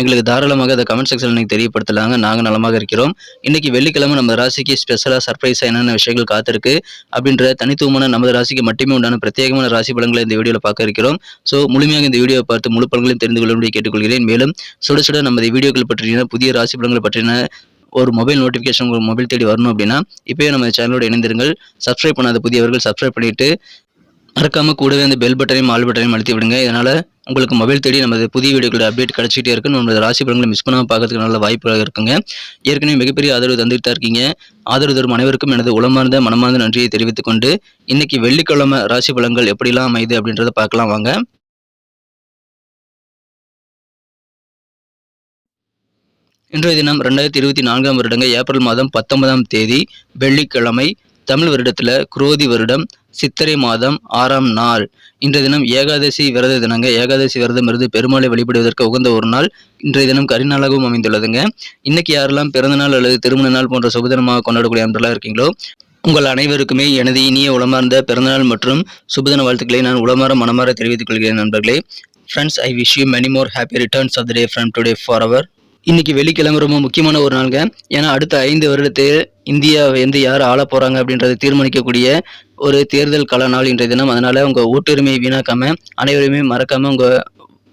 எங்களுக்கு தாராளமாக அதை கமெண்ட் செக்ஷனில் நீங்கள் தெரியப்படுத்தலாங்க. நாங்கள் நலமாக இருக்கிறோம். இன்றைக்கி வெள்ளிக்கிழமை நம்ம ராசிக்கு ஸ்பெஷலாக சர்ப்ரைஸாக என்னென்ன விஷயங்கள் காத்திருக்கு அப்படின்ற தனித்துவமான நமது ராசிக்கு மட்டுமே உண்டான பிரத்யேகமான ராசி பலன்களை இந்த வீடியோவில் பார்க்க இருக்கிறோம். ஸோ முழுமையாக இந்த வீடியோவை பார்த்து முழு பலன்களையும் தெரிந்து கொள்ளும்படி கேட்டுக்கொள்கிறேன். மேலும் சுட சுட நமது வீடியோக்கள் பற்றின புதிய ராசி பலன்களை பற்றின ஒரு மொபைல் நோட்டிஃபிகேஷன் உங்கள் மொபைல் தேடி வரணும் அப்படின்னா இப்போயே நம்ம சேனலோட இணைந்திருங்கள். சப்ஸ்கிரைப் பண்ணாத புதியவர்கள் சப்ஸ்கிரைப் பண்ணிட்டு மறக்காமல் கூடவே அந்த பெல் பட்டனையும் ஆல் பட்டனையும் அழுத்தி விடுங்க. இதனால் உங்களுக்கு மொபைல் தேடி நமது புதிய வீடியோக்களோட அப்டேட் கிடைச்சிட்டே இருக்கு நம்மளோட ராசி பலன்களை மிஸ் பண்ணாமல் பார்க்கறதுக்கு நல்ல வாய்ப்பு இருக்குங்க. ஏற்கனவே மிகப்பெரிய ஆதரவு தந்துட்டு தான் இருக்கீங்க. ஆதரவு தரும் அனைவருக்கும் எனது உளமார்ந்த மனமார்ந்த நன்றியை தெரிவித்துக் கொண்டு இன்னைக்கு வெள்ளிக்கிழமை ராசி பலன்கள் எப்படிலாம் அமைது அப்படின்றத பார்க்கலாம் வாங்க. இன்றைய தினம் ரெண்டாயிரத்தி இருபத்தி நான்காம் வருடங்க ஏப்ரல் மாதம் பத்தொன்பதாம் தேதி வெள்ளிக்கிழமை தமிழ் வருடத்துல குரோதி வருடம் சித்திரை மாதம் ஆறாம் நாள். இன்றைய தினம் ஏகாதசி விரத தினங்க. ஏகாதசி விரதம் இருந்து பெருமாளை வழிபடுவதற்கு உகந்த ஒரு நாள் இன்றைய தினம் கரிநாளாகவும் அமைந்துள்ளதுங்க. இன்னைக்கு யாரெல்லாம் பிறந்த நாள் அல்லது திருமண நாள் போன்ற சுபதினமாக கொண்டாடக்கூடிய அன்றெல்லாம் இருக்கீங்களோ உங்கள் அனைவருக்குமே எனது இனிய உளமார்ந்த பிறந்தநாள் மற்றும் சுபதின வாழ்த்துக்களை நான் உளமாற மனமாற தெரிவித்துக் கொள்கிறேன் நண்பர்களே. Friends I wish you many more happy returns of the day from today for our இன்னைக்கு வெள்ளிக்கிழமை ரொம்ப முக்கியமான ஒரு நாளுங்க. ஏன்னா அடுத்த ஐந்து வருடத்தை இந்தியாவை வந்து யார் ஆள போறாங்க அப்படின்றத தீர்மானிக்கக்கூடிய ஒரு தேர்தல் கள நாள் இன்றைய தினம். அதனால உங்க ஓட்டுரிமையை வீணாக்காம அனைவருமே மறக்காம உங்க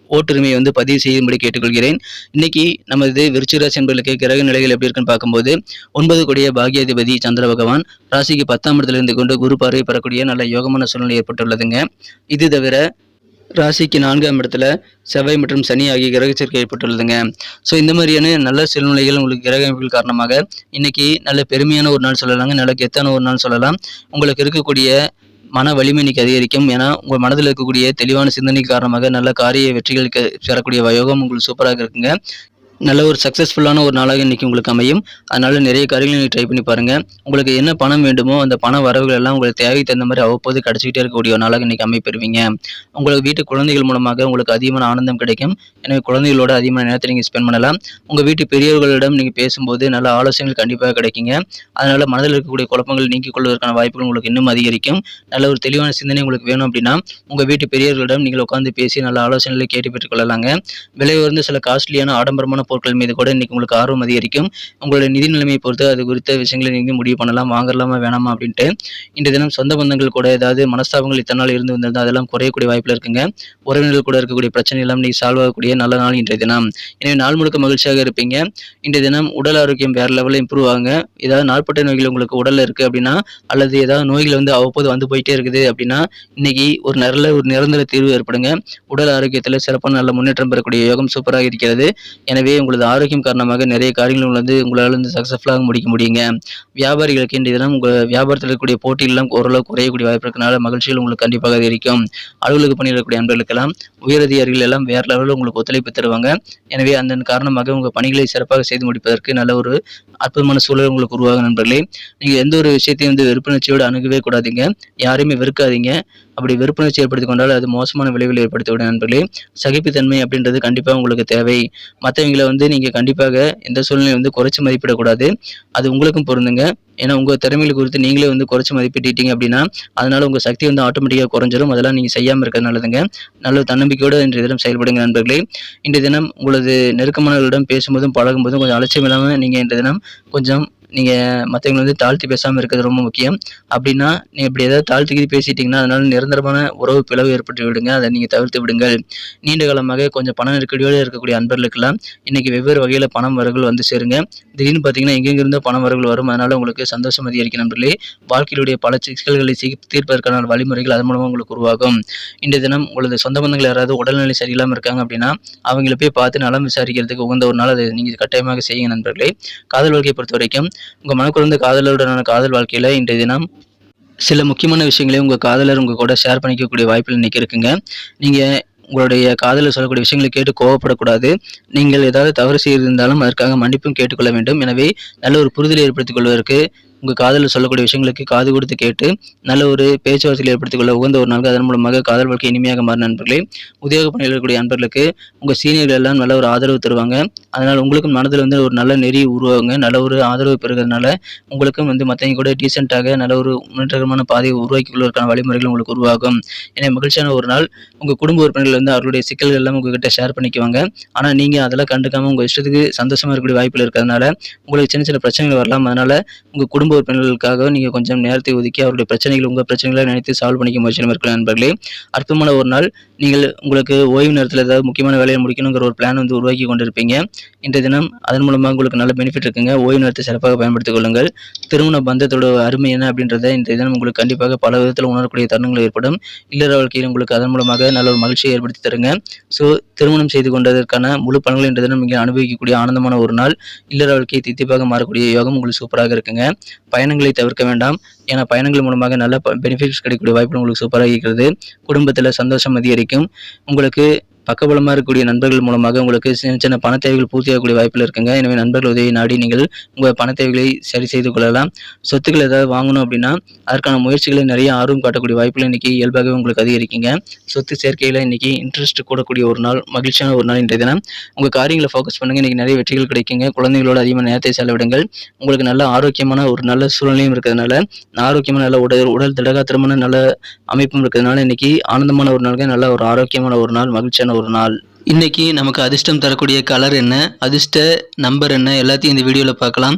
ஓட்டுரிமையை வந்து பதிவு செய்யும்படி கேட்டுக்கொள்கிறேன். இன்னைக்கு நமது விருச்சிராசி என்பர்களுக்கு கிரக நிலைகள் எப்படி இருக்குன்னு பார்க்கும்போது ஒன்பது கோடிய பாகியாதிபதி சந்திர பகவான் ராசிக்கு பத்தாம் இடத்துல இருந்து கொண்டு குரு பார்வை பெறக்கூடிய நல்ல யோகமான சூழ்நிலை ஏற்பட்டுள்ளதுங்க. இது தவிர ராசிக்கு நான்காம் இடத்துல செவ்வாய் மற்றும் சனி ஆகிய கிரக சேர்க்கை ஏற்பட்டுள்ளதுங்க. ஸோ இந்த மாதிரியான நல்ல சூழ்நிலைகள் உங்களுக்கு கிரக அமைப்புகள் காரணமாக இன்னைக்கு நல்ல பெருமையான ஒரு நாள் சொல்லலாங்க. நல்ல கெத்தான ஒரு நாள் சொல்லலாம். உங்களுக்கு இருக்கக்கூடிய மன வலிமை இன்னைக்கு அதிகரிக்கும். ஏன்னா உங்கள் மனதில் இருக்கக்கூடிய தெளிவான சிந்தனை காரணமாக நல்ல காரிய வெற்றிகள் சேரக்கூடிய பெறக்கூடிய யோகம் உங்களுக்கு சூப்பராக இருக்குங்க. நல்ல ஒரு சக்ஸஸ்ஃபுல்லான ஒரு நாளாக இன்னைக்கு உங்களுக்கு அமையும். அதனால் நிறைய காரியங்களை நீங்கள் ட்ரை பண்ணி பாருங்கள் உங்களுக்கு என்ன பணம் வேண்டுமோ அந்த பண வரவுகள் எல்லாம் உங்களுக்கு தேவைக்கு தகுந்த மாதிரி அவ்வப்போது கிடச்சிக்கிட்டே இருக்கக்கூடிய ஒரு நாளாக இன்னைக்கு அமைப்பெறுவீங்க. உங்களுக்கு வீட்டு குழந்தைகள் மூலமாக உங்களுக்கு அதிகமான ஆனந்தம் கிடைக்கும். எனவே குழந்தைகளோட அதிகமான நேரத்தை நீங்கள் ஸ்பெண்ட் பண்ணலாம். உங்கள் வீட்டு பெரியவர்களிடம் நீங்கள் பேசும்போது நல்ல ஆலோசனைகள் கண்டிப்பாக கிடைக்குங்க. அதனால் மனதில் இருக்கக்கூடிய குழப்பங்கள் நீக்கிக் கொள்வதற்கான வாய்ப்புகள் உங்களுக்கு இன்னும் அதிகரிக்கும். நல்ல ஒரு தெளிவான சிந்தனை உங்களுக்கு வேணும் அப்படின்னா உங்கள் வீட்டு பெரியவர்களிடம் நீங்கள் உட்காந்து பேசி நல்ல ஆலோசனைகளை கேட்டு பெற்றுக்கொள்ளலாங்க விலை உயர்ந்த சில காஸ்ட்லியான ஆடம்பரமான பொருட்கள் மீது கூட இன்றைக்கி உங்களுக்கு ஆர்வம் அதிகரிக்கும். உங்களுடைய நிதி நிலைமையை பொறுத்து அது குறித்த விஷயங்களை நீங்கள் முடிவு பண்ணலாம். வாங்கலாமா வேணாமா அப்படின்ட்டு இன்றைய தினம் சொந்த பந்தங்கள் கூட ஏதாவது மனஸ்தாபங்கள் இத்தனை நாள் இருந்து வந்திருந்தால் அதெல்லாம் குறையக்கூடிய வாய்ப்பில் இருக்குங்க. உறவினர்கள் கூட இருக்கக்கூடிய பிரச்சனை எல்லாம் நீங்கள் சால்வ் ஆகக்கூடிய நல்ல நாள் இன்றைய தினம். எனவே நாள் முழுக்க மகிழ்ச்சியாக இருப்பீங்க. இன்றைய தினம் உடல் ஆரோக்கியம் வேறு லெவலில் இம்ப்ரூவ் ஆகுங்க. ஏதாவது நாட்பட்ட நோய்கள் உங்களுக்கு உடலில் இருக்கு அப்படின்னா அல்லது ஏதாவது நோய்கள் வந்து அவ்வப்போது வந்து போயிட்டே இருக்குது அப்படின்னா இன்னைக்கு ஒரு நல்ல ஒரு நிரந்தர தீர்வு ஏற்படுங்க. உடல் ஆரோக்கியத்தில் சிறப்பான நல்ல முன்னேற்றம் பெறக்கூடிய யோகம் சூப்பராக இருக்கிறது. எனவே உங்களது ஆரோக்கியம் காரணமாக நிறைய காரியங்கள் வந்து உங்களால் வந்து சக்ஸஸ்ஃபுல்லாக முடிக்க முடியுங்க. வியாபாரிகளுக்கு இந்த இதெல்லாம் உங்கள் வியாபாரத்தில் இருக்கக்கூடிய போட்டியெல்லாம் ஓரளவு குறையக்கூடிய வாய்ப்பு இருக்கனால மகிழ்ச்சிகள் உங்களுக்கு கண்டிப்பாக அதிகரிக்கும். அலுவலக பணியில் அன்பர்களுக்கெல்லாம் உயரதிகாரிகள் எல்லாம் வேறு லெவலில் உங்களுக்கு ஒத்துழைப்பு தருவாங்க. எனவே அதன் காரணமாக உங்கள் பணிகளை சிறப்பாக செய்து முடிப்பதற்கு நல்ல ஒரு அற்புதமான சூழல் உங்களுக்கு உருவாகும் நண்பர்களே. நீங்கள் எந்த ஒரு விஷயத்தையும் வந்து வெறுப்புணர்ச்சியோடு அணுகவே கூடாதீங்க. யாரையுமே வெறுக்காதீங்க. அப்படி வெறுப்புணர்ச்சி ஏற்படுத்தி கொண்டால் அது மோசமான விளைவுகளை ஏற்படுத்திவிடும் நண்பர்களே. சகிப்புத்தன்மை அப்படின்றது கண்டிப்பாக உங்களுக்கு தேவை. மற்றவங்கள வந்து நீங்கள் கண்டிப்பாக எந்த சூழ்நிலையை வந்து குறைச்சி மதிப்பிடக்கூடாது. அது உங்களுக்கும் பொருந்துங்க. ஏன்னா உங்கள் திறமைகள் குறித்து நீங்களே வந்து குறைச்சி மதிப்பிட்டீங்க அப்படின்னா அதனால் உங்கள் சக்தி வந்து ஆட்டோமேட்டிக்காக குறைஞ்சிரும். அதெல்லாம் நீங்கள் செய்யாமல் இருக்கிறது நல்லதுங்க. நல்ல ஒரு தன்னம்பிக்கையோடு இன்றைய தினம் செயல்படுங்க நண்பர்களே. இன்றைய தினம் உங்களது நெருக்கமானவர்களிடம் பேசும்போதும் பழகும்போதும் கொஞ்சம் அலட்சியம் இல்லாமல் நீங்கள் இன்றைய தினம் கொஞ்சம் நீங்கள் மற்றவங்களை வந்து தாழ்த்தி பேசாமல் இருக்கிறது ரொம்ப முக்கியம். அப்படின்னா நீங்கள் இப்படி ஏதாவது தாழ்த்திக்கிட்டு பேசிட்டீங்கன்னா அதனால் நிரந்தரமான உறவு பிளவு ஏற்பட்டு விடுங்க. அதை நீங்கள் தவிர்த்து விடுங்கள். நீண்ட காலமாக கொஞ்சம் பண நெருக்கடியோடு இருக்கக்கூடிய அன்பர்களுக்கெல்லாம் இன்றைக்கி வெவ்வேறு வகையில் பணம் வரவுகள் வந்து சேருங்க. திடீர்னு பார்த்தீங்கன்னா எங்கெங்கிருந்தோ பணம் வரவுகள் வரும். அதனால் உங்களுக்கு சந்தோஷம் அதிகரிக்கும் நண்பர்களே. வாழ்க்கையிலுடைய பல சிக்கல்களை சீ- தீர்ப்பதற்கான வழிமுறைகள் அதன் மூலமாக உங்களுக்கு உருவாகும். இன்றைய தினம் உங்களது சொந்த பந்தங்கள் யாராவது உடல்நிலை சரியில்லாமல் இருக்காங்க அப்படின்னா அவங்கள போய் பார்த்து நலம் விசாரிக்கிறதுக்கு உகந்த ஒரு நாள் அதை நீங்கள் கட்டாயமாக செய்யுங்க நண்பர்களே. காதல் வாழ்க்கையை பொறுத்த வரைக்கும் உங்கள் மனக்குழந்த காதலருடனான காதல் வாழ்க்கையில் இன்றைய தினம் சில முக்கியமான விஷயங்களை உங்கள் காதலர் உங்கள் கூட ஷேர் பண்ணிக்கக்கூடிய வாய்ப்பில் இன்றைக்கி இருக்குங்க. நீங்கள் உங்களுடைய காதலர் சொல்லக்கூடிய விஷயங்களை கேட்டு கோவப்படக்கூடாது. நீங்கள் ஏதாவது தவறு செய்திருந்தாலும் அதற்காக மன்னிப்பும் கேட்டுக்கொள்ள வேண்டும். எனவே நல்ல ஒரு புரிதலை ஏற்படுத்திக் கொள்வதற்கு உங்கள் காதலில் சொல்லக்கூடிய விஷயங்களுக்கு காது கொடுத்து கேட்டு நல்ல ஒரு பேச்சுவார்த்தைகளை ஏற்படுத்திக் கொள்ள உகந்த ஒரு நாள் அதன் மூலமாக காதல் வாழ்க்கை இனிமையாக மாறும் நண்பர்களே. உத்தியோக பணியில் இருக்கக்கூடிய நண்பர்களுக்கு உங்கள் சீனியர்கள் எல்லாம் நல்ல ஒரு ஆதரவு தருவாங்க. அதனால் உங்களுக்கும் மனதில் வந்து ஒரு நல்ல நெறி உருவாகுங்க. நல்ல ஒரு ஆதரவு பெறுகிறதுனால உங்களுக்கும் வந்து மற்றவங்க கூட டீசெண்டாக நல்ல ஒரு முன்னேற்றகரமான பாதையை உருவாக்கி கொள்வதற்கான வழிமுறைகள் உங்களுக்கு உருவாகும். எனவே மகிழ்ச்சியான ஒரு நாள். உங்கள் குடும்ப உறுப்பினர்கள் வந்து அவர்களுடைய சிக்கல்கள் எல்லாம் உங்ககிட்ட ஷேர் பண்ணிக்குவாங்க. ஆனால் நீங்கள் அதெல்லாம் கண்டுக்காமல் உங்கள் இஷ்டத்துக்கு சந்தோஷமாக இருக்கக்கூடிய வாய்ப்பில் இருக்கிறதுனால உங்களுக்கு சின்ன சின்ன பிரச்சனைகள் வரலாம். அதனால் உங்கள் குடும்ப உறுப்பினர்களுக்காக நீங்கள் கொஞ்சம் நேரத்தை ஒதுக்கி அவருடைய பிரச்சனைகள் உங்கள் பிரச்சனைகளை நினைத்து சால்வ் பண்ணிக்க முயற்சி இருக்கலாம் நண்பர்களே. அற்புதமான ஒரு நாள். நீங்கள் உங்களுக்கு ஓய்வு நேரத்தில் ஏதாவது முக்கியமான வேலையை முடிக்கணுங்கிற ஒரு பிளான் வந்து உருவாக்கி கொண்டிருப்பீங்க. இன்றைய தினம் அதன் மூலமாக உங்களுக்கு நல்ல பெனிஃபிட் இருக்குங்க. ஓய்வு நேரத்தை சிறப்பாக பயன்படுத்திக் கொள்ளுங்கள். திருமண பந்தத்தோட அருமை என்ன அப்படின்றத இன்றைய தினம் உங்களுக்கு கண்டிப்பாக பல விதத்தில் உணரக்கூடிய தருணங்கள் ஏற்படும். இல்லற வாழ்க்கையில் உங்களுக்கு அதன் மூலமாக நல்ல ஒரு மகிழ்ச்சியை ஏற்படுத்தி தருங்க. ஸோ திருமணம் செய்து கொண்டதற்கான முழு பலன்கள் இன்றைய தினம் நீங்கள் அனுபவிக்கக்கூடிய ஆனந்தமான ஒரு நாள். இல்லற வாழ்க்கையை தித்திப்பாக மாறக்கூடிய யோகம் உங்களுக்கு சூப்பராக இருக்குங்க. பயணங்களை தவிர்க்க வேண்டாம். ஏன்னா பயணங்கள் மூலமாக நல்ல பெனிஃபிட்ஸ் கிடைக்கக்கூடிய வாய்ப்பு உங்களுக்கு சூப்பராக இருக்கிறது. குடும்பத்தில் சந்தோஷம் அதிகரிக்கும். உங்களுக்கு பக்கபலமாக இருக்கக்கூடிய நண்பர்கள் மூலமாக உங்களுக்கு சின்ன சின்ன பண தேவைகள் பூர்த்தியாகக்கூடிய வாய்ப்பில் இருக்குங்க. எனவே நண்பர்கள் உதவி நாடி நீங்கள் உங்கள் பண தேவைகளை சரி செய்து கொள்ளலாம். சொத்துக்கள் ஏதாவது வாங்கணும் அப்படின்னா அதற்கான முயற்சிகளை நிறைய ஆர்வம் காட்டக்கூடிய வாய்ப்பில் இன்னைக்கு இயல்பாகவே உங்களுக்கு அதிகரிக்குங்க. சொத்து சேர்க்கையில் இன்றைக்கி இன்ட்ரெஸ்ட் கூடக்கூடிய ஒரு நாள் மகிழ்ச்சியான ஒரு நாள் இன்றைய தினம். உங்கள் காரியங்களை ஃபோக்கஸ் பண்ணுங்க. இன்றைக்கி நிறைய வெற்றிகள் கிடைக்குங்க. குழந்தைகளோட அதிகமாக நேரத்தை செலவிடுங்கள். உங்களுக்கு நல்ல ஆரோக்கியமான ஒரு நல்ல சூழ்நிலையும் இருக்கிறதுனால ஆரோக்கியமான நல்ல உடல் உடல் திடகாத்திரமான நல்ல அமைப்பும் இருக்கிறதுனால இன்னைக்கு ஆனந்தமான ஒரு நாளுக்கு நல்ல ஒரு ஆரோக்கியமான ஒரு நாள் மகிழ்ச்சியான ஒரு நாள். இன்னைக்கு நமக்கு அதிர்ஷ்டம் தரக்கூடிய கலர் என்ன? அதிர்ஷ்ட நம்பர் என்ன? எல்லாத்தையும் இந்த வீடியோவில் பார்க்கலாம்.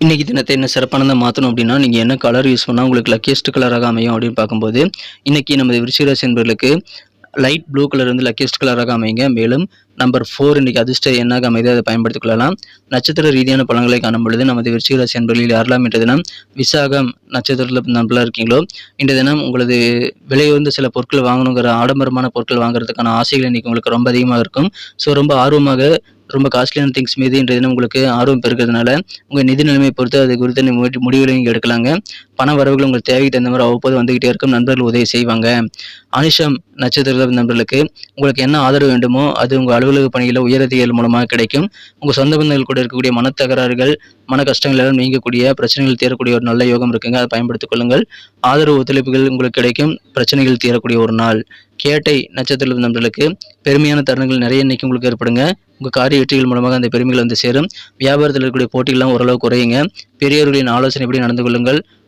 இன்றைக்கி தினத்தை என்ன சிறப்பானதை மாற்றணும் அப்படின்னா நீங்கள் என்ன கலர் யூஸ் பண்ணால் உங்களுக்கு லக்கியஸ்ட் கலராக அமையும் அப்படின்னு பார்க்கும்போது இன்றைக்கி நமது விருச்சிகராசி என்பவர்களுக்கு லைட் ப்ளூ கலர் வந்து லக்கியஸ்ட் கலராக அமைங்க மேலும் நம்பர் ஃபோர் இன்றைக்கி அதிர்ஷ்ட எண்ணாக அமைதி அதை பயன்படுத்திக் கொள்ளலாம். நட்சத்திர ரீதியான பலன்களை காணும் பொழுது நமது விருச்சிகராசி என்பர்களில் யாரெல்லாம் இன்றைய தினம் விசாகம் நட்சத்திரத்தில் நம்பளாக இருக்கீங்களோ இன்றைய தினம் உங்களது விலையுயர்ந்த சில பொருட்கள் வாங்கணுங்கிற ஆடம்பரமான பொருட்கள் வாங்குறதுக்கான ஆசைகள் இன்றைக்கி உங்களுக்கு ரொம்ப அதிகமாக இருக்கும். ஸோ ரொம்ப ஆர்வமாக ரொம்ப காஸ்ட்லியான திங்ஸ் மீது இன்றைய தினம் உங்களுக்கு ஆர்வம் பெருக்கிறதுனால உங்கள் நிதி நிலைமை பொறுத்து அது குறித்த முடி- முடிவுகளை நீங்கள் எடுக்கலாங்க. பண வரவுகள் உங்கள் தேவைக்கு தகுந்த மாதிரி அவ்வப்போது வந்துகிட்டே இருக்கும். நண்பர்கள் உதவி செய்வாங்க. அனிஷம் நட்சத்திர நண்பர்களுக்கு உங்களுக்கு என்ன ஆதரவு வேண்டுமோ அது உங்கள் அலுவலக பணியில் உயரதிகள் மூலமாக கிடைக்கும். உங்கள் சொந்த பந்தங்கள் கூட இருக்கக்கூடிய மனத்தகராறுகள் மன கஷ்டங்கள் எல்லாம் நீங்கக்கூடிய பிரச்சனைகள் தீரக்கூடிய ஒரு நல்ல யோகம் இருக்குங்க. அதை பயன்படுத்திக் கொள்ளுங்கள். ஆதரவு ஒத்துழைப்புகள் உங்களுக்கு கிடைக்கும். பிரச்சனைகள் தீரக்கூடிய ஒரு நாள். கேட்டை நட்சத்திரத்தில் நண்பர்களுக்கு பெருமையான தருணங்கள் நிறைய இன்னைக்கு உங்களுக்கு ஏற்படுங்க. உங்கள் காரிய வெற்றிகள் மூலமாக அந்த பெருமைகள் வந்து சேரும். வியாபாரத்தில் இருக்கக்கூடிய போட்டிகள்லாம் ஓரளவு குறையுங்க. பெரியவர்களின் ஆலோசனைப்படி நடந்து கொள்ளுங்கள்.